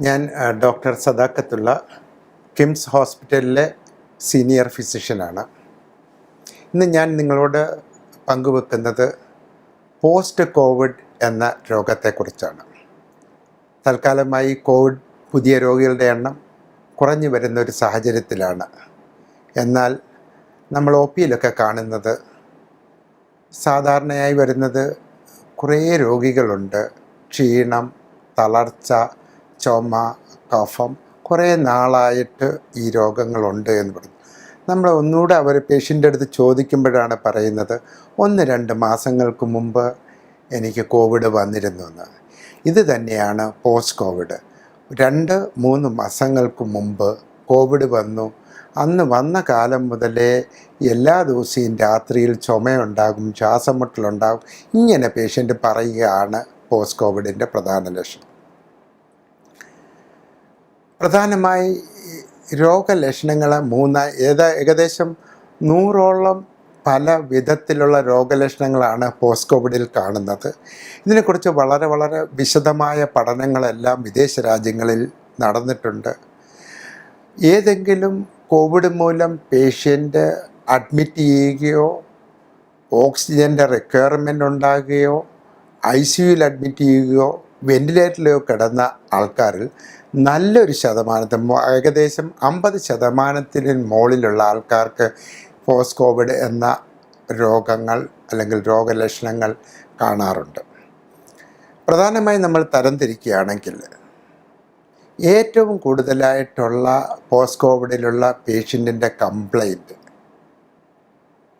ഞാൻ ഡോക്ടർ സദാക്കത്തുള്ള കിംസ് ഹോസ്പിറ്റലിലെ സീനിയർ ഫിസിഷ്യനാണ്. ഇന്ന് ഞാൻ നിങ്ങളോട് പങ്കുവെക്കുന്നത് പോസ്റ്റ് കോവിഡ് എന്ന രോഗത്തെക്കുറിച്ചാണ്. തൽക്കാലമായി കോവിഡ് പുതിയ രോഗികളുടെ എണ്ണം കുറഞ്ഞു വരുന്ന ഒരു സാഹചര്യത്തിലാണ്. എന്നാൽ നമ്മൾ ഒ പിയിലൊക്കെ കാണുന്നത് സാധാരണയായി വരുന്നത് കുറേ രോഗികളുണ്ട്. ക്ഷീണം തളർച്ച ചുമ കഫം കുറേ നാളായിട്ട് ഈ രോഗങ്ങളുണ്ട് എന്ന് പറഞ്ഞു. നമ്മൾ ഒന്നുകൂടെ അവർ പേഷ്യന്റെ അടുത്ത് ചോദിക്കുമ്പോഴാണ് പറയുന്നത് ഒന്ന് രണ്ട് മാസങ്ങൾക്ക് മുമ്പ് എനിക്ക് കോവിഡ് വന്നിരുന്നു എന്ന്. ഇത് തന്നെയാണ് പോസ്റ്റ് കോവിഡ് രണ്ട് മൂന്ന് മാസങ്ങൾക്ക് മുമ്പ് കോവിഡ് വന്നു. അന്ന് വന്ന കാലം മുതലേ എല്ലാ ദിവസവും രാത്രിയിൽ ചുമയുണ്ടാകും ശ്വാസമുട്ടലുണ്ടാകും ഇങ്ങനെ പേഷ്യന്റ് പറയുകയാണ് പോസ്റ്റ് കോവിഡിന്റെ പ്രധാന ലക്ഷണം. പ്രധാനമായി രോഗലക്ഷണങ്ങൾ മൂന്ന് ഏതാ ഏകദേശം നൂറോളം പല വിധത്തിലുള്ള രോഗലക്ഷണങ്ങളാണ് പോസ്റ്റ് കോവിഡിൽ കാണുന്നത്. ഇതിനെക്കുറിച്ച് വളരെ വളരെ വിശദമായ പഠനങ്ങളെല്ലാം വിദേശ രാജ്യങ്ങളിൽ നടന്നിട്ടുണ്ട്. ഏതെങ്കിലും കോവിഡ് മൂലം പേഷ്യന്റ് അഡ്മിറ്റ് ചെയ്യുകയോ ഓക്സിജന്റെ റിക്വയർമെന്റ് ഉണ്ടാകുകയോ ഐ സിയുയിൽ അഡ്മിറ്റ് ചെയ്യുകയോ വെന്റിലേറ്ററിലോ കിടന്ന ആൾക്കാരിൽ നല്ലൊരു ശതമാനത്തിൽ ഏകദേശം അമ്പത് ശതമാനത്തിന് മുകളിലുള്ള ആൾക്കാർക്ക് പോസ്റ്റ് കോവിഡ് എന്ന രോഗങ്ങൾ അല്ലെങ്കിൽ രോഗലക്ഷണങ്ങൾ കാണാറുണ്ട്. പ്രധാനമായും നമ്മൾ തരംതിരിക്കുകയാണെങ്കിൽ ഏറ്റവും കൂടുതലായിട്ടുള്ള പോസ്റ്റ് കോവിഡിലുള്ള പേഷ്യന്റിന്റെ കംപ്ലൈന്റ്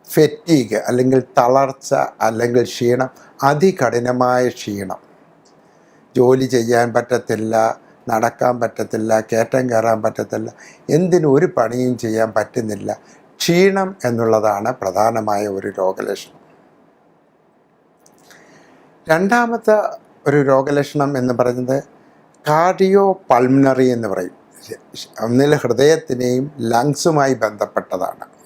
ഫെറ്റീഗ് അല്ലെങ്കിൽ തളർച്ച അല്ലെങ്കിൽ ക്ഷീണം അതികഠിനമായ ക്ഷീണം ജോലി ചെയ്യാൻ പറ്റത്തില്ല നടക്കാൻ പറ്റത്തില്ല കയറ്റം കയറാൻ പറ്റത്തില്ല എന്തിനും ഒരു പണിയും ചെയ്യാൻ പറ്റുന്നില്ല. ക്ഷീണം എന്നുള്ളതാണ് പ്രധാനമായ ഒരു രോഗലക്ഷണം. രണ്ടാമത്തെ ഒരു രോഗലക്ഷണം എന്ന് പറയുന്നത് കാർഡിയോ പൾമിനറി എന്ന് പറയും. ഒന്നിൽ ഹൃദയത്തിനെയും ലങ്സുമായി ബന്ധപ്പെട്ടതാണ്.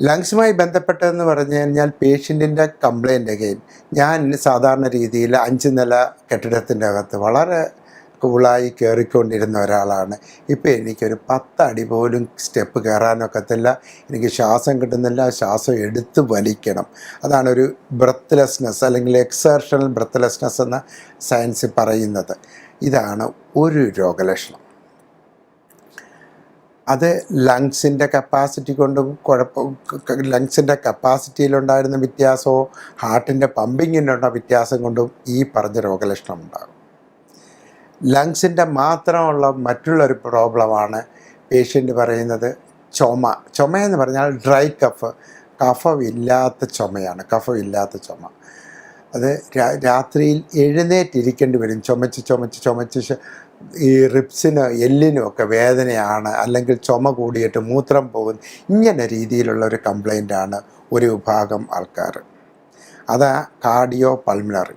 ലങ്സുമായി ബന്ധപ്പെട്ടതെന്ന് പറഞ്ഞു കഴിഞ്ഞാൽ പേഷ്യന്റിന്റെ കംപ്ലൈന്റ് അഗെയിൻ ഞാൻ സാധാരണ രീതിയിൽ അഞ്ച് നില കെട്ടിടത്തിന്റെ അകത്ത് വളരെ കൂളായി കയറിക്കൊണ്ടിരുന്ന ഒരാളാണ്. ഇപ്പോൾ എനിക്കൊരു പത്തടി പോലും സ്റ്റെപ്പ് കയറാനൊക്കത്തില്ല എനിക്ക് ശ്വാസം കിട്ടുന്നില്ല. ശ്വാസം എടുത്ത് വലിക്കണം. അതാണ് ഒരു ബ്രത്ത്ലെസ്നെസ് അല്ലെങ്കിൽ എക്സേർഷണൽ ബ്രത്ത്ലെസ്നെസ് എന്ന സയൻസ് പറയുന്നത്. ഇതാണ് ഒരു രോഗലക്ഷണം. അത് ലങ്സിന്റെ കപ്പാസിറ്റി കൊണ്ട് കുഴപ്പം ലങ്സിന്റെ കപ്പാസിറ്റിയിലുണ്ടായിരുന്ന വ്യത്യാസമോ ഹാർട്ടിന്റെ പമ്പിങ്ങിനുള്ള വ്യത്യാസം കൊണ്ടും ഈ പറഞ്ഞ രോഗലക്ഷണം ഉണ്ടാകും ലങ്സിന്റെ മാത്രമുള്ള മറ്റുള്ളൊരു പ്രോബ്ലമാണ് പേഷ്യന്റ് പറയുന്നത് ചുമ. ചുമയെന്ന് പറഞ്ഞാൽ ഡ്രൈ കഫ് കഫവില്ലാത്ത ചുമയാണ്. കഫവില്ലാത്ത ചുമ. അത് രാത്രിയിൽ എഴുന്നേറ്റിരിക്കേണ്ടി വരും. ചുമച്ച് ചുമച്ച് ചുമച്ച് ഈ റിപ്സിനോ എല്ലിനോ ഒക്കെ വേദനയാണ് അല്ലെങ്കിൽ ചുമ കൂടിയിട്ട് മൂത്രം പോകുന്നു ഇങ്ങനെ രീതിയിലുള്ള ഒരു കംപ്ലൈന്റാണ് ഒരു വിഭാഗം ആൾക്കാർ. അതാ കാർഡിയോ പൾമിനറി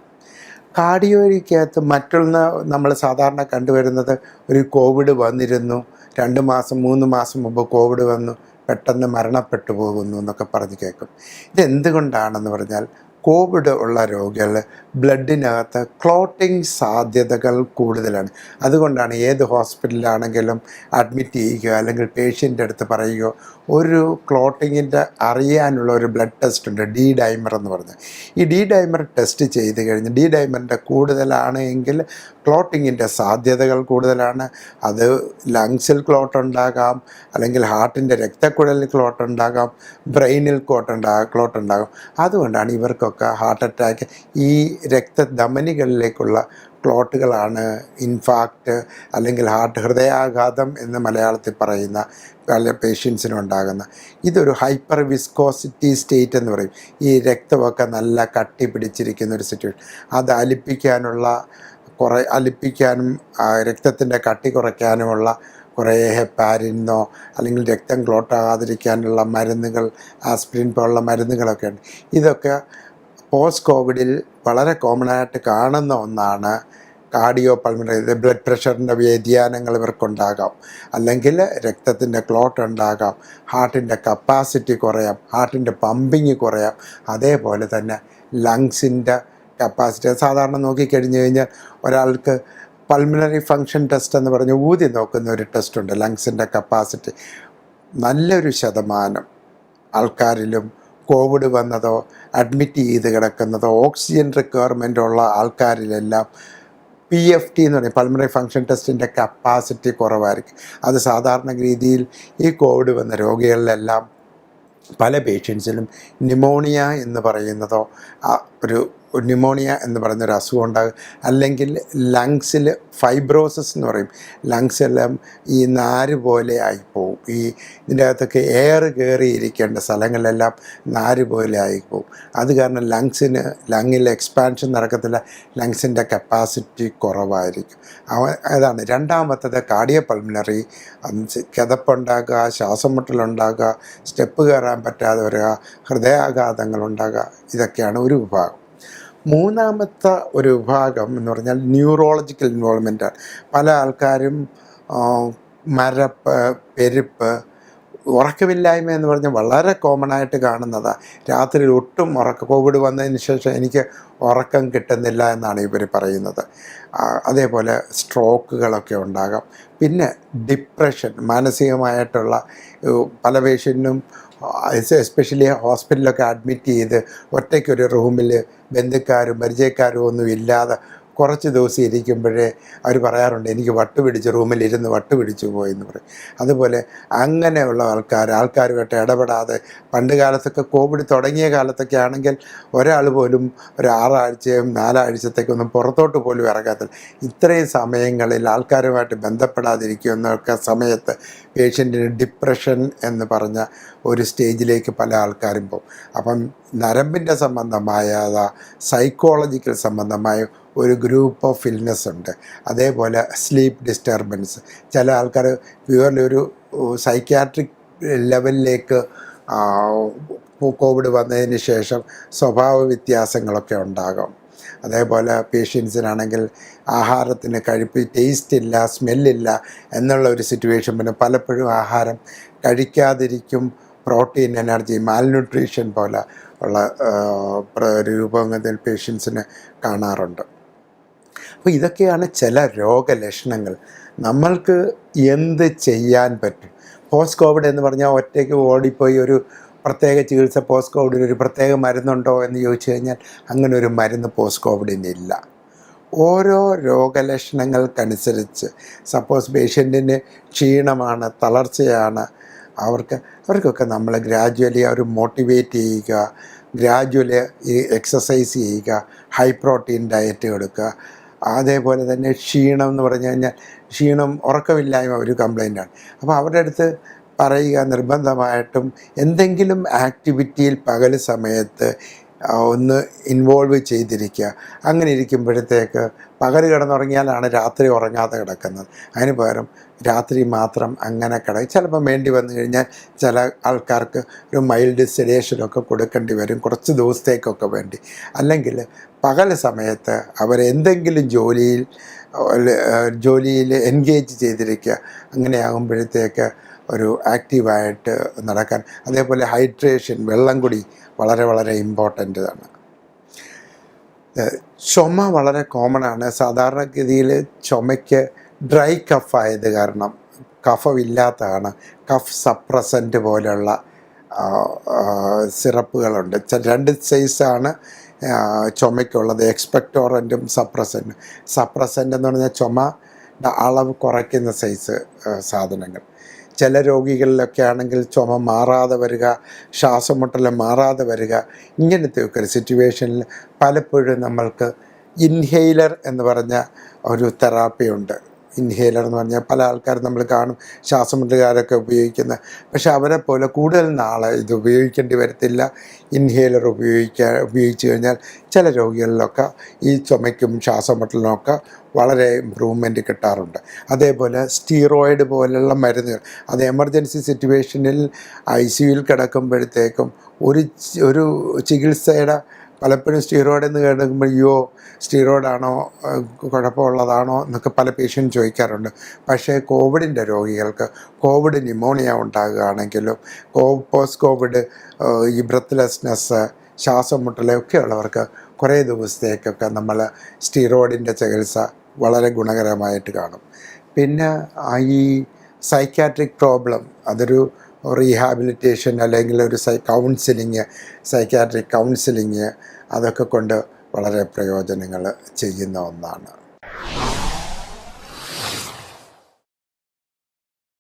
കാർഡിയോയ്ക്കകത്ത് മറ്റുള്ള നമ്മൾ സാധാരണ കണ്ടുവരുന്നത് ഒരു കോവിഡ് വന്നിരുന്നു രണ്ട് മാസം മൂന്ന് മാസം മുമ്പ് കോവിഡ് വന്നു പെട്ടെന്ന് മരണപ്പെട്ടു പോകുന്നു എന്നൊക്കെ പറഞ്ഞ് കേൾക്കും. ഇതെന്തുകൊണ്ടാണെന്ന് പറഞ്ഞാൽ കോവിഡ് ഉള്ള രോഗികൾ ബ്ലഡിനകത്ത് ക്ലോട്ടിംഗ് സാധ്യതകൾ കൂടുതലാണ്. അതുകൊണ്ടാണ് ഏത് ഹോസ്പിറ്റലിലാണെങ്കിലും അഡ്മിറ്റ് ചെയ്യുകയോ അല്ലെങ്കിൽ പേഷ്യന്റെ അടുത്ത് പറയുകയോ ഒരു ക്ലോട്ടിങ്ങിന്റെ അറിയാനുള്ള ഒരു ബ്ലഡ് ടെസ്റ്റ് ഉണ്ട് ഡി ഡൈമർ എന്ന് പറഞ്ഞ്. ഈ ഡി ഡൈമർ ടെസ്റ്റ് ചെയ്ത് കഴിഞ്ഞ് ഡി ഡൈമറിന്റെ കൂടുതലാണ് എങ്കിൽ ക്ലോട്ടിങ്ങിന്റെ സാധ്യതകൾ കൂടുതലാണ്. അത് ലങ്സിൽ ക്ലോട്ട് ഉണ്ടാകാം അല്ലെങ്കിൽ ഹാർട്ടിന്റെ രക്തക്കുഴലിൽ ക്ലോട്ട് ഉണ്ടാകാം ബ്രെയിനിൽ ക്ലോട്ട് ഉണ്ടാകാം ക്ലോട്ട് ഉണ്ടാകാം. അതുകൊണ്ടാണ് ഇവർക്കൊക്കെ ഹാർട്ട് അറ്റാക്ക് ഈ രക്തധമനികളിലേക്കുള്ള ക്ലോട്ടുകളാണ് ഇൻഫാക്റ്റ് അല്ലെങ്കിൽ ഹാർട്ട് ഹൃദയാഘാതം എന്ന് മലയാളത്തിൽ പറയുന്ന പല പേഷ്യൻസിനുണ്ടാകുന്ന. ഇതൊരു ഹൈപ്പർ വിസ്കോസിറ്റി സ്റ്റേറ്റ് എന്ന് പറയും. ഈ രക്തമൊക്കെ നല്ല കട്ടി പിടിച്ചിരിക്കുന്ന ഒരു സിറ്റുവേഷൻ അത് അലിപ്പിക്കാനുള്ള കുറേ അലിപ്പിക്കാനും രക്തത്തിന്റെ കട്ടി കുറയ്ക്കാനുമുള്ള കുറേ ഹെപ്പാരിനോ അല്ലെങ്കിൽ രക്തം ക്ലോട്ടാകാതിരിക്കാനുള്ള മരുന്നുകൾ ആസ്പിരിൻ പോലുള്ള മരുന്നുകളൊക്കെ ഉണ്ട് ഇതൊക്കെ പോസ്റ്റ് കോവിഡിൽ വളരെ കോമൺ ആയിട്ട് കാണുന്ന ഒന്നാണ് കാർഡിയോ പൾമിനറി ബ്ലഡ് പ്രഷറിന്റെ വ്യതിയാനങ്ങൾ ഇവർക്കുണ്ടാകാം. അല്ലെങ്കിൽ രക്തത്തിന്റെ ക്ലോട്ട് ഉണ്ടാകാം ഹാർട്ടിന്റെ കപ്പാസിറ്റി കുറയാം ഹാർട്ടിന്റെ പമ്പിങ് കുറയാം. അതേപോലെ തന്നെ ലങ്സിന്റെ കപ്പാസിറ്റി. സാധാരണ നോക്കിക്കഴിഞ്ഞ് കഴിഞ്ഞാൽ ഒരാൾക്ക് പൾമിനറി ഫങ്ഷൻ ടെസ്റ്റ് എന്ന് പറഞ്ഞ് ഊതി നോക്കുന്ന ഒരു ടെസ്റ്റ് ഉണ്ട് ലങ്സിന്റെ കപ്പാസിറ്റി. നല്ലൊരു ശതമാനം ആൾക്കാരിലും കോവിഡ് വന്നതോ അഡ്മിറ്റ് ചെയ്ത് കിടക്കുന്നതോ ഓക്സിജൻ റിക്വയർമെന്റ് ഉള്ള ആൾക്കാരിലെല്ലാം പി എഫ് ടി എന്ന് പറയും. പൾമണറി ഫങ്ഷൻ ടെസ്റ്റിന്റെ കപ്പാസിറ്റി കുറവായിരിക്കും. അത് സാധാരണ രീതിയിൽ ഈ കോവിഡ് വന്ന രോഗികളിലെല്ലാം പല പേഷ്യൻസിലും ന്യൂമോണിയ എന്ന് പറയുന്നതോ ഒരു ന്യൂമോണിയ എന്ന് പറയുന്ന ഒരു അസുഖം ഉണ്ടാകും. അല്ലെങ്കിൽ ലങ്സിൽ ഫൈബ്രോസസ് എന്ന് പറയും. ലങ്സ് എല്ലാം ഈ നാര് പോലെ ആയിപ്പോവും. ഈ ഇതിന്റെ അകത്തൊക്കെ എയർ കയറിയിരിക്കേണ്ട സ്ഥലങ്ങളിലെല്ലാം നാര് പോലെ ആയിപ്പോവും. അത് കാരണം ലങ്സിന് ലങ്ങിൽ എക്സ്പാൻഷൻ നടക്കത്തില്ല. ലങ്സിന്റെ കപ്പാസിറ്റി കുറവായിരിക്കും. അതാണ് രണ്ടാമത്തത് കാർഡിയ പൾമിനറി കിതപ്പുണ്ടാകുക ശ്വാസം മുട്ടലുണ്ടാകുക സ്റ്റെപ്പ് കയറാൻ പറ്റാതെ വരിക ഹൃദയാഘാതങ്ങൾ ഉണ്ടാകുക ഇതൊക്കെയാണ് ഒരു വിഭാഗം. മൂന്നാമത്തെ ഒരു വിഭാഗം എന്ന് പറഞ്ഞാൽ ന്യൂറോളജിക്കൽ ഇൻവോൾവ്മെന്റാണ് പല ആൾക്കാരും മരപ്പ് പെരുപ്പ് ഉറക്കമില്ലായ്മ എന്ന് പറഞ്ഞാൽ വളരെ കോമൺ ആയിട്ട് കാണുന്നതാണ് രാത്രി ഒട്ടും ഉറക്കം കോവിഡ് വന്നതിന് ശേഷം എനിക്ക് ഉറക്കം കിട്ടുന്നില്ല എന്നാണ് ഇവർ പറയുന്നത്. അതേപോലെ സ്ട്രോക്കുകളൊക്കെ ഉണ്ടാകാം. പിന്നെ ഡിപ്രഷൻ മാനസികമായിട്ടുള്ള പല പേഷ്യന്റിനും എസ്പെഷ്യലി ഹോസ്പിറ്റലിലൊക്കെ അഡ്മിറ്റ് ചെയ്ത് ഒറ്റയ്ക്കൊരു റൂമിൽ ബന്ധുക്കാരും പരിചയക്കാരും ഒന്നും ഇല്ലാതെ കുറച്ച് ദിവസം ഇരിക്കുമ്പോഴേ അവർ പറയാറുണ്ട് എനിക്ക് വട്ട് പിടിച്ച് റൂമിലിരുന്ന് വട്ട് പിടിച്ചു പോയി എന്ന് പറയും. അതുപോലെ അങ്ങനെയുള്ള ആൾക്കാർ ആൾക്കാരുമായിട്ട് ഇടപെടാതെ പണ്ട് കാലത്തൊക്കെ കോവിഡ് തുടങ്ങിയ കാലത്തൊക്കെ ആണെങ്കിൽ ഒരാൾ പോലും ഒരു ആറാഴ്ചയും നാലാഴ്ചത്തേക്കൊന്നും പുറത്തോട്ട് പോലും ഇറങ്ങാത്തില്ല ഇത്രയും സമയങ്ങളിൽ ആൾക്കാരുമായിട്ട് ബന്ധപ്പെടാതിരിക്കുന്നൊക്കെ സമയത്ത് പേഷ്യന്റിന് ഡിപ്രഷൻ എന്ന് പറഞ്ഞ ഒരു സ്റ്റേജിലേക്ക് പല ആൾക്കാരും പോകും. അപ്പം നരമ്പിന്റെ സംബന്ധമായ സൈക്കോളജിക്കൽ സംബന്ധമായ ഒരു ഗ്രൂപ്പ് ഓഫ് ഇൽനെസ് ഉണ്ട്. അതേപോലെ സ്ലീപ്പ് ഡിസ്റ്റർബൻസ് ചില ആൾക്കാർ പ്യുവർലി ഒരു സൈക്യാട്രിക് ലെവലിലേക്ക് കോവിഡ് വന്നതിന് ശേഷം സ്വഭാവ വ്യത്യാസങ്ങളൊക്കെ ഉണ്ടാകും. അതേപോലെ പേഷ്യൻസിനാണെങ്കിൽ ആഹാരത്തിന് കഴിപ്പ് ടേസ്റ്റ് ഇല്ല സ്മെല്ലില്ല എന്നുള്ള ഒരു സിറ്റുവേഷൻ പിന്നെ പലപ്പോഴും ആഹാരം കഴിക്കാതിരിക്കും പ്രോട്ടീൻ എനർജി മാൽന്യൂട്രീഷൻ പോലെ ഉള്ള രൂപങ്ങളിൽ പേഷ്യൻസിന് കാണാറുണ്ട്. അപ്പോൾ ഇതൊക്കെയാണ് ചില രോഗലക്ഷണങ്ങൾ. നമ്മൾക്ക് എന്ത് ചെയ്യാൻ പറ്റും? പോസ്റ്റ് കോവിഡ് എന്ന് പറഞ്ഞാൽ ഒറ്റയ്ക്ക് ഓടിപ്പോയി ഒരു പ്രത്യേക ചികിത്സ പോസ്റ്റ് കോവിഡിന് ഒരു പ്രത്യേക മരുന്നുണ്ടോ എന്ന് ചോദിച്ചു കഴിഞ്ഞാൽ അങ്ങനെ ഒരു മരുന്ന് പോസ്റ്റ് കോവിഡിന് ഇല്ല. ഓരോ രോഗലക്ഷണങ്ങൾക്കനുസരിച്ച് സപ്പോസ് പേഷ്യന്റിന് ക്ഷീണമാണ് തളർച്ചയാണ് അവർക്ക് അവർക്കൊക്കെ നമ്മൾ ഗ്രാജുവലി അവർ മോട്ടിവേറ്റ് ചെയ്യുക ഗ്രാജുവലി എക്സസൈസ് ചെയ്യുക ഹൈ പ്രോട്ടീൻ ഡയറ്റ് എടുക്കുക അതേപോലെ തന്നെ ക്ഷീണം എന്ന് പറഞ്ഞു കഴിഞ്ഞാൽ ക്ഷീണം ഉറക്കമില്ലായ്മ ഒരു കംപ്ലൈന്റാണ് അപ്പോൾ അവരുടെ അടുത്ത് പറയുക നിർബന്ധമായിട്ടും എന്തെങ്കിലും ആക്ടിവിറ്റിയിൽ പകൽ സമയത്ത് ഒന്ന് ഇൻവോൾവ് ചെയ്തിരിക്കുക. അങ്ങനെ ഇരിക്കുമ്പോഴത്തേക്ക് പകൽ കിടന്നുറങ്ങിയാലാണ് രാത്രി ഉറങ്ങാതെ കിടക്കുന്നത്. അതിന് പകരം രാത്രി മാത്രം അങ്ങനെ കിടക്കും ചിലപ്പോൾ വേണ്ടി വന്നു കഴിഞ്ഞാൽ ചില ആൾക്കാർക്ക് ഒരു മൈൽഡ് സെഡേഷനൊക്കെ കൊടുക്കേണ്ടി വരും. കുറച്ച് ദിവസത്തേക്കൊക്കെ വേണ്ടി. അല്ലെങ്കിൽ പകൽ സമയത്ത് അവരെന്തെങ്കിലും ജോലിയിൽ ജോലിയിൽ എൻഗേജ് ചെയ്തിരിക്കുക. അങ്ങനെയാകുമ്പോഴത്തേക്ക് ഒരു ആക്റ്റീവായിട്ട് നടക്കാൻ. അതേപോലെ ഹൈഡ്രേഷൻ വെള്ളം കുടി വളരെ വളരെ ഇമ്പോർട്ടന്റ് ആണ്. ചുമ വളരെ കോമൺ ആണ്. സാധാരണഗതിയിൽ ചുമയ്ക്ക് ഡ്രൈ കഫ് ആയത് കാരണം കഫമില്ലാത്തതാണ് കഫ് സപ്രസന്റ് പോലെയുള്ള സിറപ്പുകളുണ്ട്. രണ്ട് സൈസാണ് ചുമയ്ക്കുള്ളത്. എക്സ്പെക്ടോറന്റും സപ്രസന്റും സപ്രസന്റ് എന്ന് പറഞ്ഞാൽ ചുമ അളവ് കുറയ്ക്കുന്ന സൈസ് സാധനങ്ങൾ. ചില രോഗികളിലൊക്കെ ആണെങ്കിൽ ചുമ മാറാതെ വരിക ശ്വാസം മുട്ടൽ മാറാതെ വരിക ഇങ്ങനത്തെ ഒക്കെ ഒരു സിറ്റുവേഷനിൽ പലപ്പോഴും നമ്മൾക്ക് ഇൻഹെയിലർ എന്ന് പറഞ്ഞ ഒരു തെറാപ്പി ഉണ്ട്. ഇൻഹേലർ എന്ന് പറഞ്ഞാൽ പല ആൾക്കാരും നമ്മൾ കാണും ശ്വാസമുട്ടുകാരൊക്കെ ഉപയോഗിക്കുന്ന. പക്ഷെ അവരെ പോലെ കൂടുതൽ നാൾ ഇത് ഉപയോഗിക്കേണ്ടി വരത്തില്ല. ഇൻഹേലർ ഉപയോഗിക്കാൻ ഉപയോഗിച്ച് കഴിഞ്ഞാൽ ചില രോഗികളിലൊക്കെ ഈ ചുമയ്ക്കും ശ്വാസമുട്ടലിനൊക്കെ വളരെ ഇമ്പ്രൂവ്മെന്റ് കിട്ടാറുണ്ട്. അതേപോലെ സ്റ്റീറോയിഡ് പോലുള്ള മരുന്നുകൾ. അത് എമർജൻസി സിറ്റുവേഷനിൽ ഐ സിയുയിൽ കിടക്കുമ്പോഴത്തേക്കും ഒരു ഒരു ചികിത്സയുടെ പലപ്പോഴും സ്റ്റീറോയിഡ് എന്ന് കേൾക്കുമ്പോൾ അയ്യോ സ്റ്റീറോയിഡാണോ കുഴപ്പമുള്ളതാണോ? എന്നൊക്കെ പല പേഷ്യന്റ് ചോദിക്കാറുണ്ട്. പക്ഷേ കോവിഡിന്റെ രോഗികൾക്ക് കോവിഡ് ന്യൂമോണിയ ഉണ്ടാകുകയാണെങ്കിലും കോ പോസ്റ്റ് കോവിഡ് ഈ ബ്രത്ത്ലെസ്നെസ് ശ്വാസം മുട്ടലൊക്കെ കുറേ ദിവസത്തേക്കൊക്കെ നമ്മൾ സ്റ്റീറോയിഡിന്റെ ചികിത്സ വളരെ ഗുണകരമായിട്ട് കാണും. പിന്നെ ഈ സൈക്കാട്രിക് പ്രോബ്ലം അതൊരു റീഹാബിലിറ്റേഷൻ അല്ലെങ്കിൽ ഒരു സൈ കൗൺസിലിങ് സൈക്കാട്രിക് കൗൺസിലിങ് അതൊക്കെ കൊണ്ട് വളരെ പ്രയോജനങ്ങൾ ചെയ്യുന്ന ഒന്നാണ്.